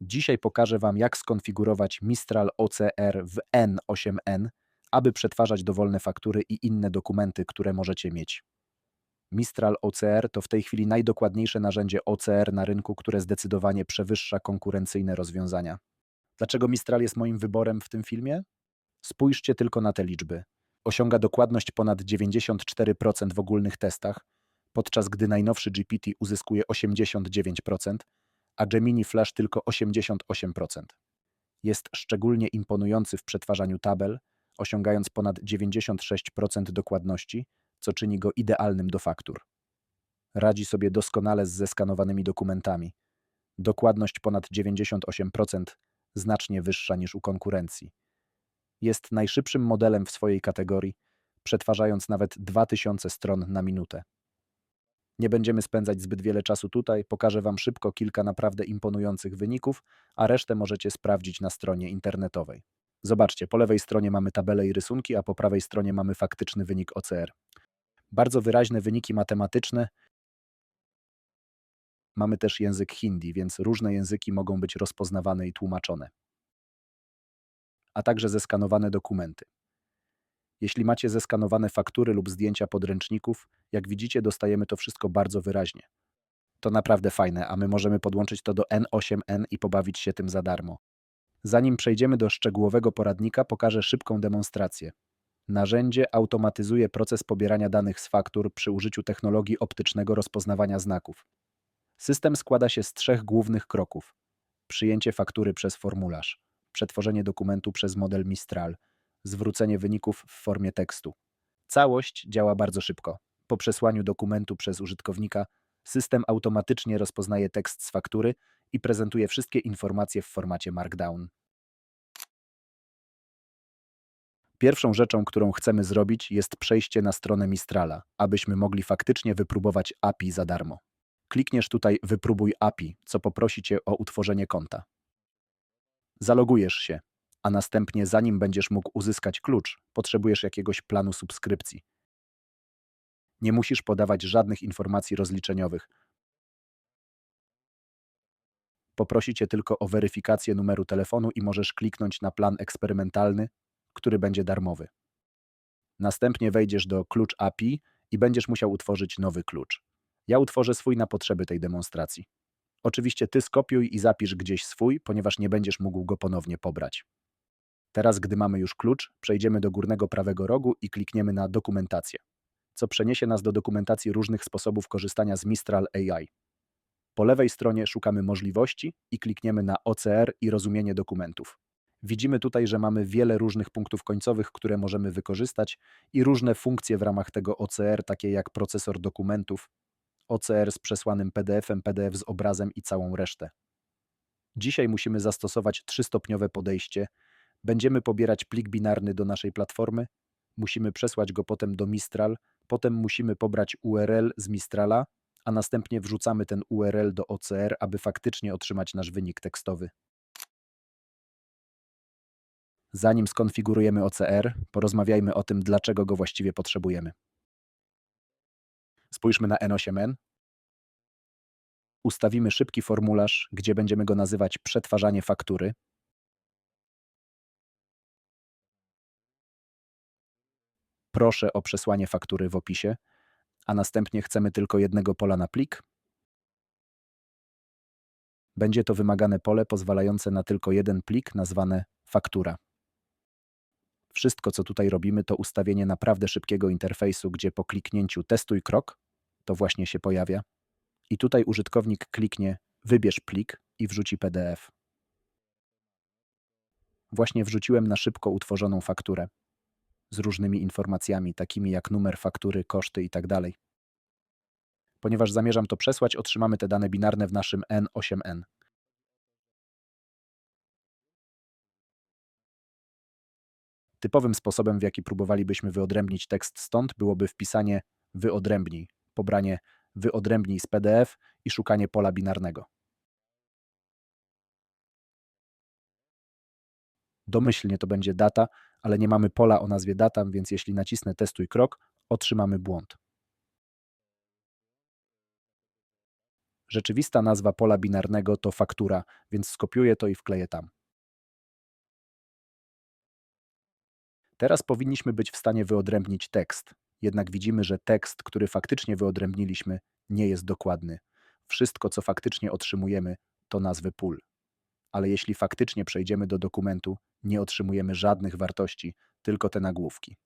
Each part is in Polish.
Dzisiaj pokażę Wam, jak skonfigurować Mistral OCR w N8N, aby przetwarzać dowolne faktury i inne dokumenty, które możecie mieć. Mistral OCR to w tej chwili najdokładniejsze narzędzie OCR na rynku, które zdecydowanie przewyższa konkurencyjne rozwiązania. Dlaczego Mistral jest moim wyborem w tym filmie? Spójrzcie tylko na te liczby. Osiąga dokładność ponad 94% w ogólnych testach, podczas gdy najnowszy GPT uzyskuje 89%, a Gemini Flash tylko 88%. Jest szczególnie imponujący w przetwarzaniu tabel, osiągając ponad 96% dokładności, co czyni go idealnym do faktur. Radzi sobie doskonale z zeskanowanymi dokumentami. Dokładność ponad 98%, znacznie wyższa niż u konkurencji. Jest najszybszym modelem w swojej kategorii, przetwarzając nawet 2000 stron na minutę. Nie będziemy spędzać zbyt wiele czasu tutaj, pokażę Wam szybko kilka naprawdę imponujących wyników, a resztę możecie sprawdzić na stronie internetowej. Zobaczcie, po lewej stronie mamy tabele i rysunki, a po prawej stronie mamy faktyczny wynik OCR. Bardzo wyraźne wyniki matematyczne. Mamy też język hindi, więc różne języki mogą być rozpoznawane i tłumaczone. A także zeskanowane dokumenty. Jeśli macie zeskanowane faktury lub zdjęcia podręczników, jak widzicie, dostajemy to wszystko bardzo wyraźnie. To naprawdę fajne, a my możemy podłączyć to do N8N i pobawić się tym za darmo. Zanim przejdziemy do szczegółowego poradnika, pokażę szybką demonstrację. Narzędzie automatyzuje proces pobierania danych z faktur przy użyciu technologii optycznego rozpoznawania znaków. System składa się z trzech głównych kroków: przyjęcie faktury przez formularz, przetworzenie dokumentu przez model Mistral, zwrócenie wyników w formie tekstu. Całość działa bardzo szybko. Po przesłaniu dokumentu przez użytkownika, system automatycznie rozpoznaje tekst z faktury i prezentuje wszystkie informacje w formacie Markdown. Pierwszą rzeczą, którą chcemy zrobić, jest przejście na stronę Mistrala, abyśmy mogli faktycznie wypróbować API za darmo. Klikniesz tutaj Wypróbuj API, co poprosi Cię o utworzenie konta. Zalogujesz się, a następnie zanim będziesz mógł uzyskać klucz, potrzebujesz jakiegoś planu subskrypcji. Nie musisz podawać żadnych informacji rozliczeniowych. Poprosi cię tylko o weryfikację numeru telefonu i możesz kliknąć na plan eksperymentalny, który będzie darmowy. Następnie wejdziesz do klucz API i będziesz musiał utworzyć nowy klucz. Ja utworzę swój na potrzeby tej demonstracji. Oczywiście ty skopiuj i zapisz gdzieś swój, ponieważ nie będziesz mógł go ponownie pobrać. Teraz, gdy mamy już klucz, przejdziemy do górnego prawego rogu i klikniemy na dokumentację, co przeniesie nas do dokumentacji różnych sposobów korzystania z Mistral AI. Po lewej stronie szukamy możliwości i klikniemy na OCR i rozumienie dokumentów. Widzimy tutaj, że mamy wiele różnych punktów końcowych, które możemy wykorzystać i różne funkcje w ramach tego OCR, takie jak procesor dokumentów, OCR z przesłanym PDF-em, PDF z obrazem i całą resztę. Dzisiaj musimy zastosować trzystopniowe podejście, Będziemy pobierać plik binarny do naszej platformy, musimy przesłać go potem do Mistral, potem musimy pobrać URL z Mistrala, a następnie wrzucamy ten URL do OCR, aby faktycznie otrzymać nasz wynik tekstowy. Zanim skonfigurujemy OCR, porozmawiajmy o tym, dlaczego go właściwie potrzebujemy. Spójrzmy na N8N. Ustawimy szybki formularz, gdzie będziemy go nazywać przetwarzanie faktury. Proszę o przesłanie faktury w opisie, a następnie chcemy tylko jednego pola na plik. Będzie to wymagane pole pozwalające na tylko jeden plik nazwane faktura. Wszystko, co tutaj robimy, to ustawienie naprawdę szybkiego interfejsu, gdzie po kliknięciu testuj krok, to właśnie się pojawia. I tutaj użytkownik kliknie wybierz plik i wrzuci PDF. Właśnie wrzuciłem na szybko utworzoną fakturę z różnymi informacjami, takimi jak numer faktury, koszty itd. Tak Ponieważ zamierzam to przesłać, otrzymamy te dane binarne w naszym N8N. Typowym sposobem, w jaki próbowalibyśmy wyodrębnić tekst stąd, byłoby wpisanie wyodrębnij, pobranie wyodrębnij z PDF i szukanie pola binarnego. Domyślnie to będzie data, ale nie mamy pola o nazwie data, więc jeśli nacisnę testuj krok, otrzymamy błąd. Rzeczywista nazwa pola binarnego to faktura, więc skopiuję to i wkleję tam. Teraz powinniśmy być w stanie wyodrębnić tekst, jednak widzimy, że tekst, który faktycznie wyodrębniliśmy, nie jest dokładny. Wszystko, co faktycznie otrzymujemy, to nazwy pól. Ale jeśli faktycznie przejdziemy do dokumentu, nie otrzymujemy żadnych wartości, tylko te nagłówki.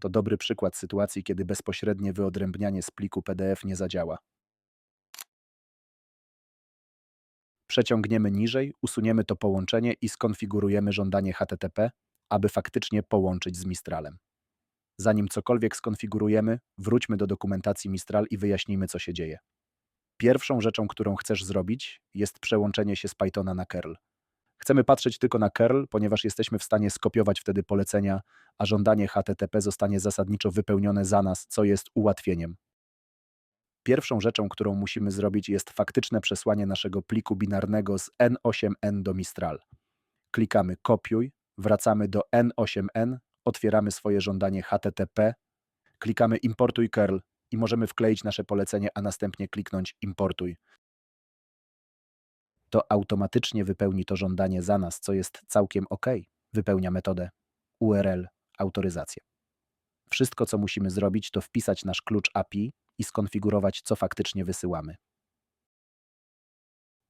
To dobry przykład sytuacji, kiedy bezpośrednie wyodrębnianie z pliku PDF nie zadziała. Przeciągniemy niżej, usuniemy to połączenie i skonfigurujemy żądanie HTTP, aby faktycznie połączyć z Mistralem. Zanim cokolwiek skonfigurujemy, wróćmy do dokumentacji Mistral i wyjaśnijmy, co się dzieje. Pierwszą rzeczą, którą chcesz zrobić, jest przełączenie się z Pythona na curl. Chcemy patrzeć tylko na curl, ponieważ jesteśmy w stanie skopiować wtedy polecenia, a żądanie HTTP zostanie zasadniczo wypełnione za nas, co jest ułatwieniem. Pierwszą rzeczą, którą musimy zrobić, jest faktyczne przesłanie naszego pliku binarnego z N8N do Mistral. Klikamy kopiuj, wracamy do N8N, otwieramy swoje żądanie HTTP, klikamy importuj curl i możemy wkleić nasze polecenie, a następnie kliknąć importuj. To automatycznie wypełni to żądanie za nas, co jest całkiem ok. Wypełnia metodę URL autoryzację. Wszystko, co musimy zrobić, to wpisać nasz klucz API i skonfigurować, co faktycznie wysyłamy.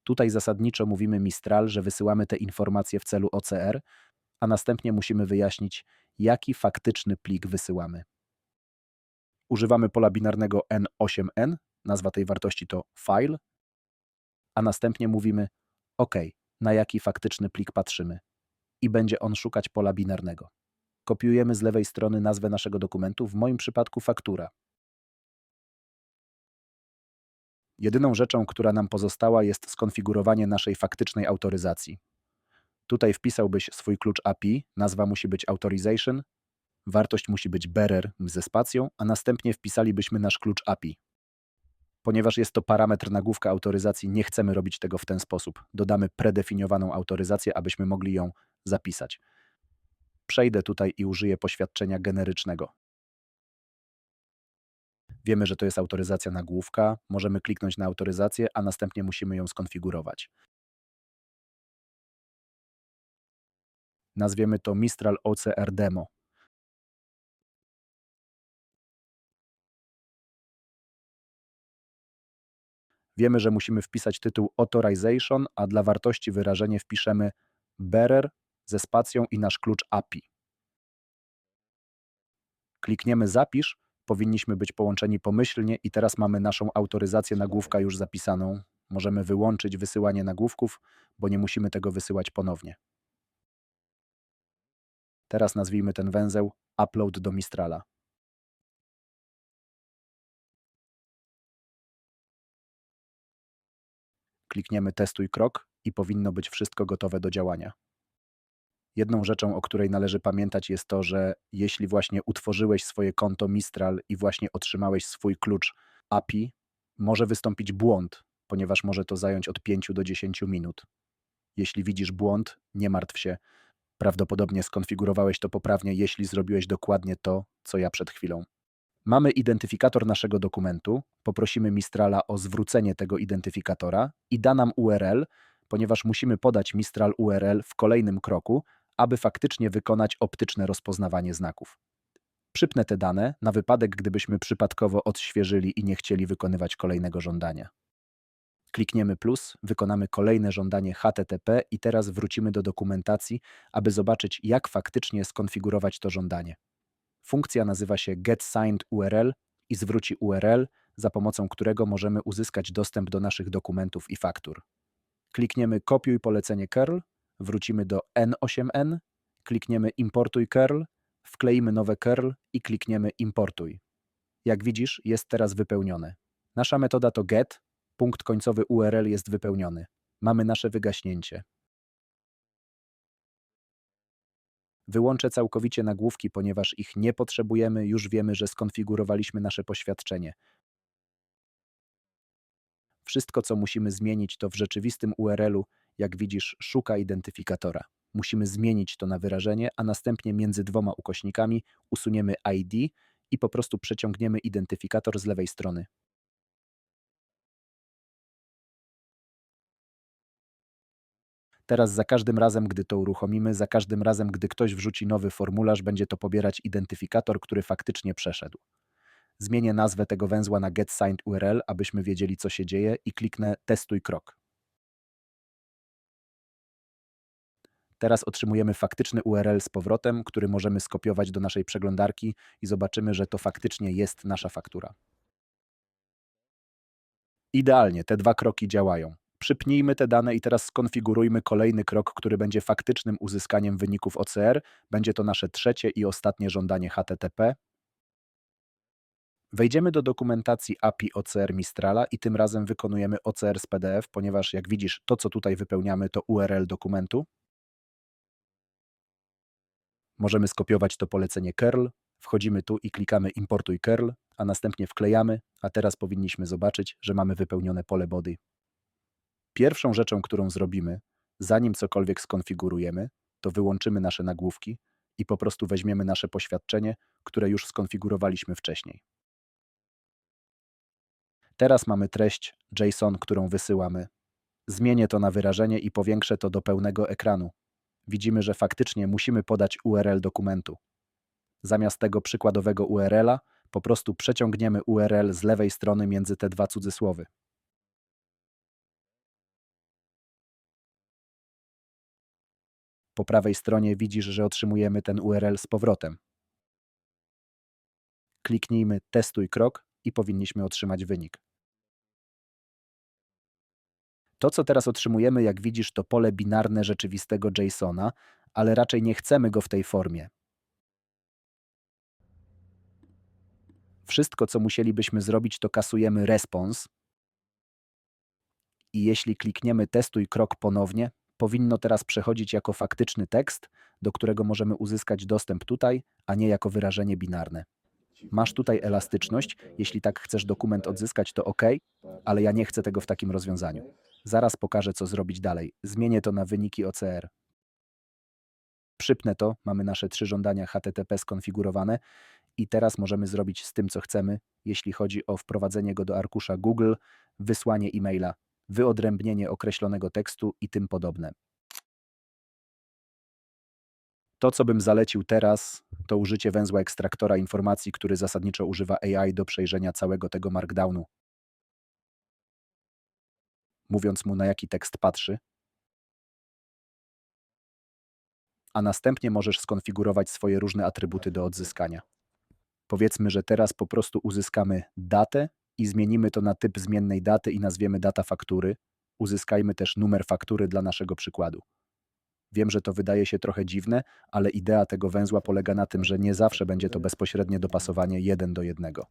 Tutaj zasadniczo mówimy Mistral, że wysyłamy te informacje w celu OCR, a następnie musimy wyjaśnić, jaki faktyczny plik wysyłamy. Używamy pola binarnego N8N, nazwa tej wartości to file, a następnie mówimy OK, na jaki faktyczny plik patrzymy i będzie on szukać pola binarnego. Kopiujemy z lewej strony nazwę naszego dokumentu, w moim przypadku faktura. Jedyną rzeczą, która nam pozostała, jest skonfigurowanie naszej faktycznej autoryzacji. Tutaj wpisałbyś swój klucz API, nazwa musi być authorization, wartość musi być bearer ze spacją, a następnie wpisalibyśmy nasz klucz API. Ponieważ jest to parametr nagłówka autoryzacji, nie chcemy robić tego w ten sposób. Dodamy predefiniowaną autoryzację, abyśmy mogli ją zapisać. Przejdę tutaj i użyję poświadczenia generycznego. Wiemy, że to jest autoryzacja nagłówka, możemy kliknąć na autoryzację, a następnie musimy ją skonfigurować. Nazwiemy to Mistral OCR Demo. Wiemy, że musimy wpisać tytuł Authorization, a dla wartości wyrażenie wpiszemy bearer ze spacją i nasz klucz API. Klikniemy Zapisz, powinniśmy być połączeni pomyślnie i teraz mamy naszą autoryzację nagłówka już zapisaną. Możemy wyłączyć wysyłanie nagłówków, bo nie musimy tego wysyłać ponownie. Teraz nazwijmy ten węzeł Upload do Mistrala. Klikniemy Testuj krok i powinno być wszystko gotowe do działania. Jedną rzeczą, o której należy pamiętać, jest to, że jeśli właśnie utworzyłeś swoje konto Mistral i właśnie otrzymałeś swój klucz API, może wystąpić błąd, ponieważ może to zająć od 5 do 10 minut. Jeśli widzisz błąd, nie martw się. Prawdopodobnie skonfigurowałeś to poprawnie, jeśli zrobiłeś dokładnie to, co ja przed chwilą. Mamy identyfikator naszego dokumentu, poprosimy Mistrala o zwrócenie tego identyfikatora i da nam URL, ponieważ musimy podać Mistral URL w kolejnym kroku, aby faktycznie wykonać optyczne rozpoznawanie znaków. Przypnę te dane na wypadek, gdybyśmy przypadkowo odświeżyli i nie chcieli wykonywać kolejnego żądania. Klikniemy plus, wykonamy kolejne żądanie HTTP i teraz wrócimy do dokumentacji, aby zobaczyć, jak faktycznie skonfigurować to żądanie. Funkcja nazywa się getSignedURL i zwróci URL, za pomocą którego możemy uzyskać dostęp do naszych dokumentów i faktur. Klikniemy kopiuj polecenie curl, wrócimy do N8N, klikniemy importuj curl, wkleimy nowe curl i klikniemy importuj. Jak widzisz, jest teraz wypełnione. Nasza metoda to get, punkt końcowy URL jest wypełniony. Mamy nasze wygaśnięcie. Wyłączę całkowicie nagłówki, ponieważ ich nie potrzebujemy, już wiemy, że skonfigurowaliśmy nasze poświadczenie. Wszystko, co musimy zmienić, to w rzeczywistym URL-u, jak widzisz, szuka identyfikatora. Musimy zmienić to na wyrażenie, a następnie między dwoma ukośnikami usuniemy ID i po prostu przeciągniemy identyfikator z lewej strony. Teraz za każdym razem, gdy to uruchomimy, za każdym razem, gdy ktoś wrzuci nowy formularz, będzie to pobierać identyfikator, który faktycznie przeszedł. Zmienię nazwę tego węzła na getSigned URL, abyśmy wiedzieli, co się dzieje i kliknę testuj krok. Teraz otrzymujemy faktyczny URL z powrotem, który możemy skopiować do naszej przeglądarki i zobaczymy, że to faktycznie jest nasza faktura. Idealnie, te dwa kroki działają. Przypnijmy te dane i teraz skonfigurujmy kolejny krok, który będzie faktycznym uzyskaniem wyników OCR. Będzie to nasze trzecie i ostatnie żądanie HTTP. Wejdziemy do dokumentacji API OCR Mistrala i tym razem wykonujemy OCR z PDF, ponieważ jak widzisz, to co tutaj wypełniamy to URL dokumentu. Możemy skopiować to polecenie curl, wchodzimy tu i klikamy importuj curl, a następnie wklejamy, a teraz powinniśmy zobaczyć, że mamy wypełnione pole body. Pierwszą rzeczą, którą zrobimy, zanim cokolwiek skonfigurujemy, to wyłączymy nasze nagłówki i po prostu weźmiemy nasze poświadczenie, które już skonfigurowaliśmy wcześniej. Teraz mamy treść JSON, którą wysyłamy. Zmienię to na wyrażenie i powiększę to do pełnego ekranu. Widzimy, że faktycznie musimy podać URL dokumentu. Zamiast tego przykładowego URL-a po prostu przeciągniemy URL z lewej strony między te dwa cudzysłowy. Po prawej stronie widzisz, że otrzymujemy ten URL z powrotem. Kliknijmy testuj krok i powinniśmy otrzymać wynik. To, co teraz otrzymujemy, jak widzisz, to pole binarne rzeczywistego JSONa, ale raczej nie chcemy go w tej formie. Wszystko, co musielibyśmy zrobić, to kasujemy response. I jeśli klikniemy testuj krok ponownie, powinno teraz przechodzić jako faktyczny tekst, do którego możemy uzyskać dostęp tutaj, a nie jako wyrażenie binarne. Masz tutaj elastyczność, jeśli tak chcesz dokument odzyskać, to OK, ale ja nie chcę tego w takim rozwiązaniu. Zaraz pokażę, co zrobić dalej. Zmienię to na wyniki OCR. Przypnę to, mamy nasze trzy żądania HTTP skonfigurowane i teraz możemy zrobić z tym, co chcemy, jeśli chodzi o wprowadzenie go do arkusza Google, wysłanie e-maila, wyodrębnienie określonego tekstu i tym podobne. To, co bym zalecił teraz, to użycie węzła ekstraktora informacji, który zasadniczo używa AI do przejrzenia całego tego markdownu. Mówiąc mu, na jaki tekst patrzy, a następnie możesz skonfigurować swoje różne atrybuty do odzyskania. Powiedzmy, że teraz po prostu uzyskamy datę i zmienimy to na typ zmiennej daty i nazwiemy data faktury. Uzyskajmy też numer faktury dla naszego przykładu. Wiem, że to wydaje się trochę dziwne, ale idea tego węzła polega na tym, że nie zawsze będzie to bezpośrednie dopasowanie jeden do jednego.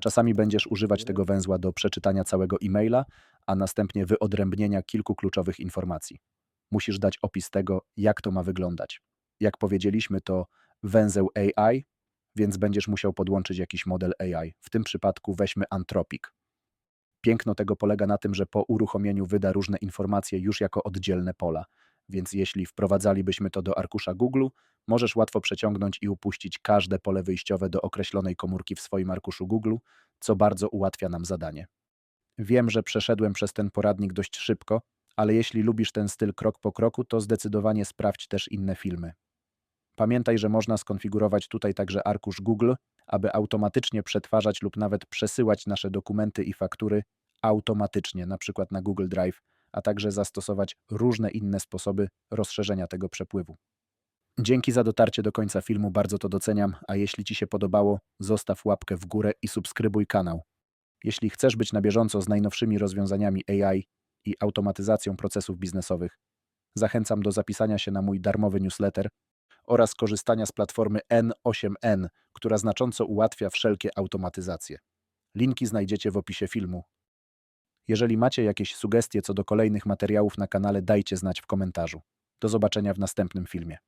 Czasami będziesz używać tego węzła do przeczytania całego e-maila, a następnie wyodrębnienia kilku kluczowych informacji. Musisz dać opis tego, jak to ma wyglądać. Jak powiedzieliśmy, to węzeł AI, więc będziesz musiał podłączyć jakiś model AI. W tym przypadku weźmy Anthropic. Piękno tego polega na tym, że po uruchomieniu wyda różne informacje już jako oddzielne pola. Więc jeśli wprowadzalibyśmy to do arkusza Google, możesz łatwo przeciągnąć i upuścić każde pole wyjściowe do określonej komórki w swoim arkuszu Google, co bardzo ułatwia nam zadanie. Wiem, że przeszedłem przez ten poradnik dość szybko, ale jeśli lubisz ten styl krok po kroku, to zdecydowanie sprawdź też inne filmy. Pamiętaj, że można skonfigurować tutaj także arkusz Google, aby automatycznie przetwarzać lub nawet przesyłać nasze dokumenty i faktury automatycznie, np. na Google Drive, a także zastosować różne inne sposoby rozszerzenia tego przepływu. Dzięki za dotarcie do końca filmu, bardzo to doceniam, a jeśli Ci się podobało, zostaw łapkę w górę i subskrybuj kanał. Jeśli chcesz być na bieżąco z najnowszymi rozwiązaniami AI i automatyzacją procesów biznesowych, zachęcam do zapisania się na mój darmowy newsletter oraz korzystania z platformy N8N, która znacząco ułatwia wszelkie automatyzacje. Linki znajdziecie w opisie filmu. Jeżeli macie jakieś sugestie co do kolejnych materiałów na kanale, dajcie znać w komentarzu. Do zobaczenia w następnym filmie.